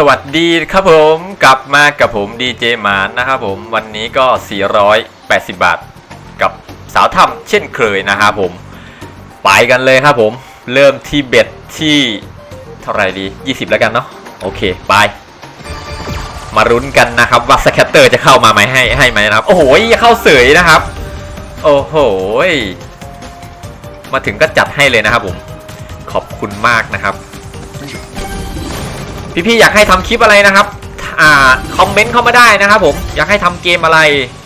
สวัสดีครับผมกลับมากับผมดีเจหมานนะครับผมวันนี้ก็ 480 บาท กับสาวทำเช่นเคยนะครับผม ไปกันเลยครับผมเริ่มที่เบ็ดที่เท่าไหร่ดี 20 แล้วกันเนาะโอเคไป มารุ้นกันนะครับว่าสแคตเตอร์จะเข้ามาไหมให้ให้ไหมนะครับ โอ้โหเข้าเสยนะครับ โอ้โหมาถึงก็จัดให้เลยนะครับผมขอบคุณมากนะครับ พี่ๆอยากให้ทำคลิปอะไรนะครับอ่าคอมเมนต์เข้ามาได้นะครับผมอยากให้ทำเกมอะไร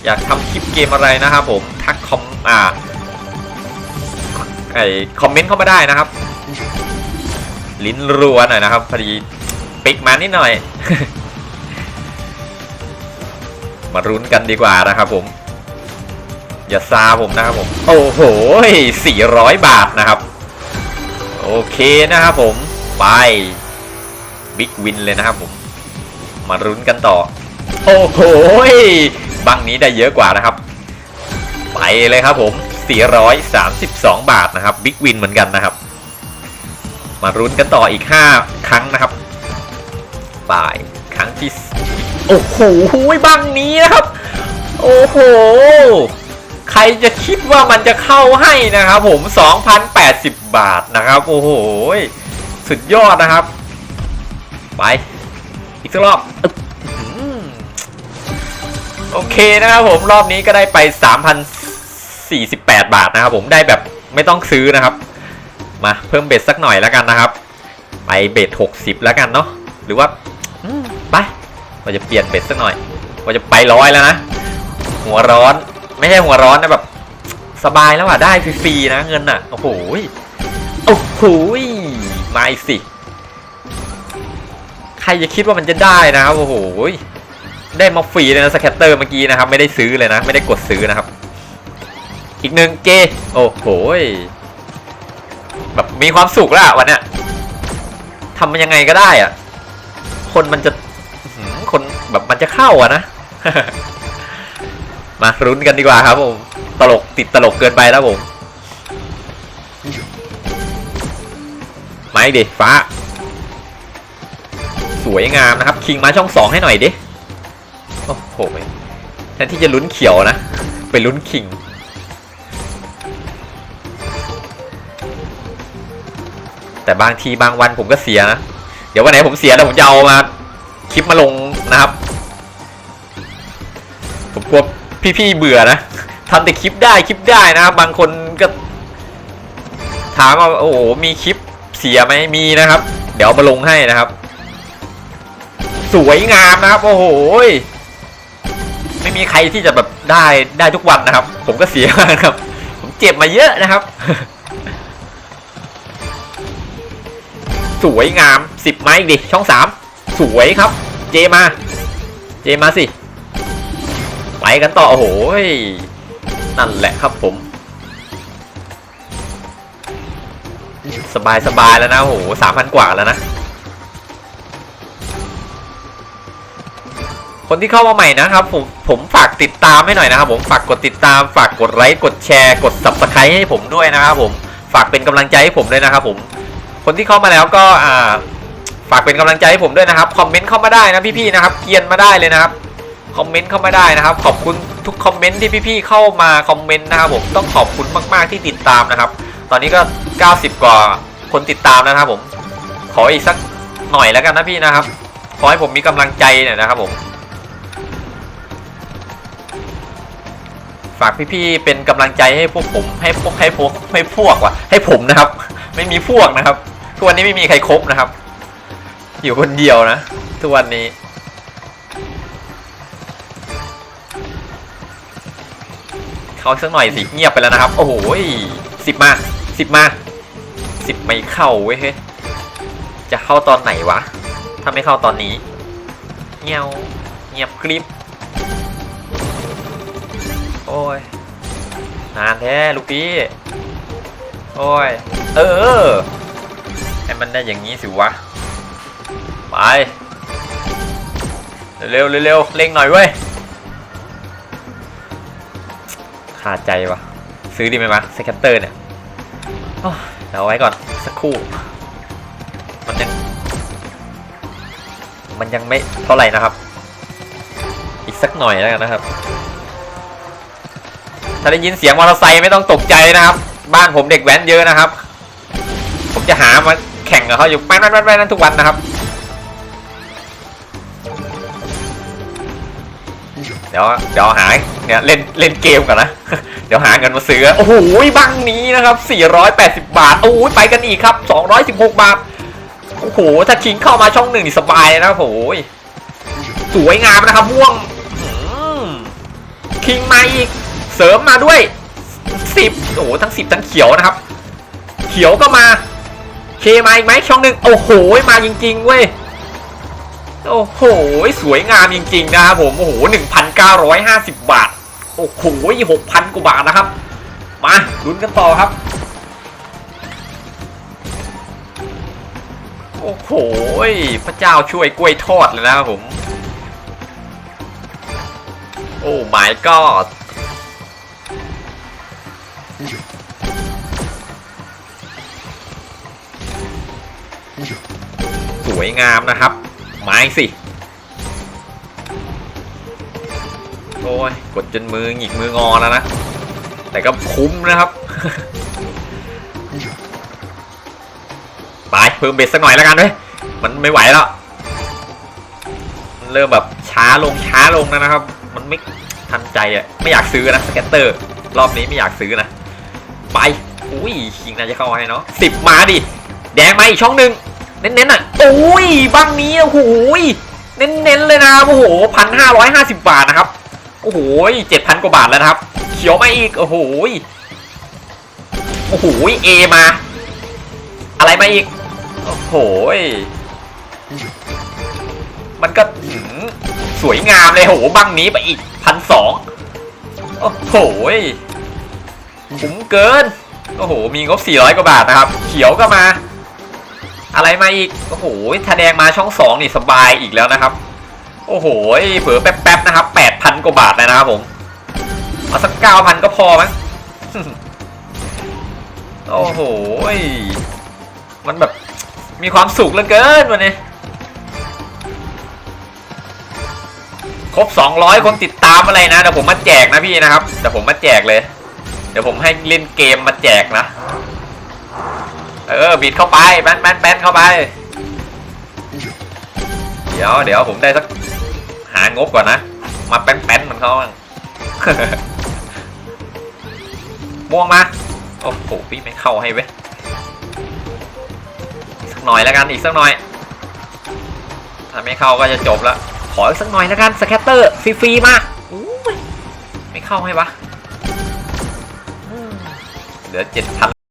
อยากทำคลิปเกมอะไรนะครับผมทักคอมอ่าไอคอมเมนต์เข้ามาได้นะครับ ลิ้นรัวหน่อยนะครับพอดีปิกมานิดหน่อย มารุ้นกันดีกว่านะครับผม อย่าซาผมนะครับผม โอ้โห400 บาทนะครับ โอเคนะครับผม ไป บิ๊กวินเลยนะครับผม มารุ้นกันต่อ โอ้โหบังนี้ได้เยอะกว่านะครับ ไปเลยครับผม 432 บาทนะครับบิ๊กวินเหมือนกันนะครับ มารุ้นกันต่ออีก 5 ครั้งนะครับไปครั้งที่ โอ้โหบังนี้นะครับ โอ้โหใครจะคิดว่ามันจะเข้าให้นะครับผม 2,080 บาทนะครับ โอ้โห สุดยอดนะครับ ไปอีกสักรอบโอเคนะครับผมรอบนี้ก็ได้ไป 3,048 บาทนะครับผมได้แบบไม่ต้องซื้อนะครับ มาเพิ่มเบ็ดสักหน่อยแล้วกันนะครับ ไปเบ็ด60 แล้วกันเนาะหรือว่าไปเราจะเปลี่ยนเบ็ดสักหน่อยเราจะไปร้อยแล้วนะ หัวร้อนไม่ใช่หัวร้อนนะแบบ สบายแล้วอะได้ฟรีๆนะเงินอะโอ้โหโอ้โหมาอีกสิ ใครจะคิดว่ามันจะได้นะครับ โอ้โห ได้มาฟรีเลยนะสแคตเตอร์เมื่อกี้นะครับ ไม่ได้ซื้อเลยนะ ไม่ได้กดซื้อนะครับ อีกหนึ่งเก โอ้โห แบบมีความสุขแล้วอะวันเนี้ยทำมันยังไงก็ได้อะคนมันจะคนแบบมันจะเข้าอะนะ มารุ้นกันดีกว่าครับผม ตลกติดตลกเกินไปแล้วผม ไม่ดิฟ้า สวยงามนะครับ คิงมาช่องสองให้หน่อยดิ โอ้โหแทนที่จะลุ้นเขียวนะ ไปลุ้นคิง แต่บางทีบางวันผมก็เสียนะ เดี๋ยววันไหนผมเสียแล้วผมจะเอามา คลิปมาลงนะครับ ผมกลัวพี่ๆเบื่อนะทำแต่คลิปได้คลิปได้นะครับบางคนก็ ถามว่าโอ้โหมีคลิปเสียไหมมีนะครับ เดี๋ยวมาลงให้นะครับ สวยงามนะครับ โอ้โหไม่มีใครที่จะแบบได้ได้ทุกวันนะครับ ผมก็เสียมากครับ ผมเจ็บมาเยอะนะครับ สวยงามสิบไม้อีกดิช่องสามสวยครับ เจมา เจมาสิไปกันต่อโอ้โหนั่นแหละครับผม สบายสบายแล้วนะโอ้โหสามพันกว่าแล้วนะ คนที่เข้ามาใหม่นะครับผมผมฝากติดตามให้หน่อยนะครับ ผมฝากกดติดตาม ฝากกดไลค์กดแชร์ กด subscribe ให้ผมด้วยนะครับผมฝากเป็นกำลังใจให้ผมด้วยนะครับผมคนที่เข้ามาแล้วก็อ่าฝากเป็นกำลังใจให้ผมด้วยนะครับคอมเมนต์เข้ามาได้นะพี่ๆนะครับเกียนมาได้เลยนะครับคอมเมนต์เข้ามาได้นะครับ ขอบคุณทุกคอมเมนต์ที่พี่ๆเข้ามาคอมเมนต์นะครับผมต้องขอบคุณมากๆที่ติดตามนะครับ ตอนนี้ก็ 90 กว่าคนติดตามแล้วนะครับผมขออีกสักหน่อยแล้วกันนะพี่นะครับขอให้ผมมีกำลังใจหน่อยนะครับผม ฝากพี่ๆเป็นกำลังใจให้พวกผมให้พวกให้พวกให้พวกว่ะให้ผมนะครับ ไม่มีพวกนะครับทุกวันนี้ไม่มีใครครบนะครับ อยู่คนเดียวนะทุกวันนี้เขาสักหน่อยสิเงียบไปแล้วนะครับ โอ้โหสิบมาสิบมาสิบไม่เข้าเว้ยจะเข้าตอนไหนวะถ้าไม่เข้าตอนนี้เงียวเงียบกริบ โอ้ย นานแท้ลูกพี่ โอ้ย เออ ให้มันได้อย่างนี้สิวะ ไป เร็วๆเร็วๆเร่งหน่อยเว้ยขาดใจวะซื้อดีไหมวะสแคตเตอร์เนี่ยโอ้ยเอาไว้ก่อนสักครู่ มันยัง มันยังไม่เท่าไหร่นะครับ อีกสักหน่อยแล้วกันนะครับ ถ้าได้ยินเสียงมอเตอร์ไซค์ไม่ต้องตกใจนะครับ บ้านผมเด็กแว้นเยอะนะครับ ผมจะหามาแข่งกับเขาอยู่แป๊นแป๊นแป๊นแป๊นทุกวันนะครับ เดี๋ยวเดี๋ยวหาเนี่ยเล่นเล่นเกมก่อนนะ เดี๋ยวหาเงินมาซื้อ โอ้โหบังนี้นะครับ 480 บาท โอ้โหไปกันอีกครับ 216 บาท โอ้โห ถ้าคิงเข้ามาช่องหนึ่งนี่สบายนะโอ้โหสวยงามนะครับม่วงคิงมาอีก เสริมมาด้วย 10 โอ้โห ทั้ง 10 ทั้งเขียวนะครับ เขียวก็มา เคมาอีกไหมช่องหนึ่งโอ้โห มาจริงๆเว้ย โอ้โห สวยงามจริงๆนะครับผม โอ้โห 1,950 บาท โอ้โห 6,000 กว่าบาทนะครับ มาลุ้นกันต่อครับ โอ้โห พระเจ้าช่วยกล้วยทอดเลยนะครับผม โอ้ my god สวยงามนะครับ ไม้สิ โอ้ย กดจนมือหงิกมืองอแล้วนะ แต่ก็คุ้มนะครับ ไปเพิ่มเบสสักหน่อยแล้วกันเว้ย มันไม่ไหวแล้ว มันเริ่มแบบช้าลงช้าลงแล้วนะครับ มันไม่ทันใจอะ ไม่อยากซื้อนะสเก็ตเตอร์ รอบนี้ไม่อยากซื้อนะ ไป อุ้ยคิงน่าจะเข้าให้เนาะสิบมาดิ แดงมาอีกช่องหนึ่งเน้นๆอะโอ้ยบังนี้โอ้โหเน้นๆเลยนะโอ้โหพันห้าร้อยห้าสิบบาทนะครับ โอ้โหเจ็ดพันกว่าบาทแล้วนะครับ เขียวมาอีก โอ้โห โอ้โหเอมา อะไรมาอีก โอ้โห มันก็สวยงามเลยโอ้โหบังนี้ไปอีกพันสองโอ้โห คุ้มเกิน โอ้โห มีงบ 400 กว่าบาทนะครับ เขียวก็มา อะไรมาอีก โอ้โหถ้าแดงมาช่องสองนี่สบายอีกแล้วนะครับ โอ้โห เผลอแป๊บๆนะครับ 8,000 กว่าบาทเลยนะครับผม เอาสัก 9,000 ก็พอมั้ง โอ้โห มันแบบมีความสุขเหลือเกินวันนี้ครบ 200 คนติดตามอะไรนะเดี๋ยวผมมาแจกนะพี่นะครับเดี๋ยวผมมาแจกเลย เดี๋ยวผมให้เล่นเกมมาแจกนะ เออบิดเข้าไปแบนแบนแบนเข้าไป เดี๋ยวเดี๋ยวผมได้สักหางบก่อนนะ มาแป้นแป้นๆมันเขาบ้างม่วงมา โอ้โหพี่ไม่เข้าให้เว้ยสักหน่อยแล้วกันอีกสักหน่อย ถ้าไม่เข้าก็จะจบล้วขออีกสักหน่อยแล้วกันสแคตเตอร์ฟรีๆมาไม่เข้าให้วะ เหลือเจ็ดพัน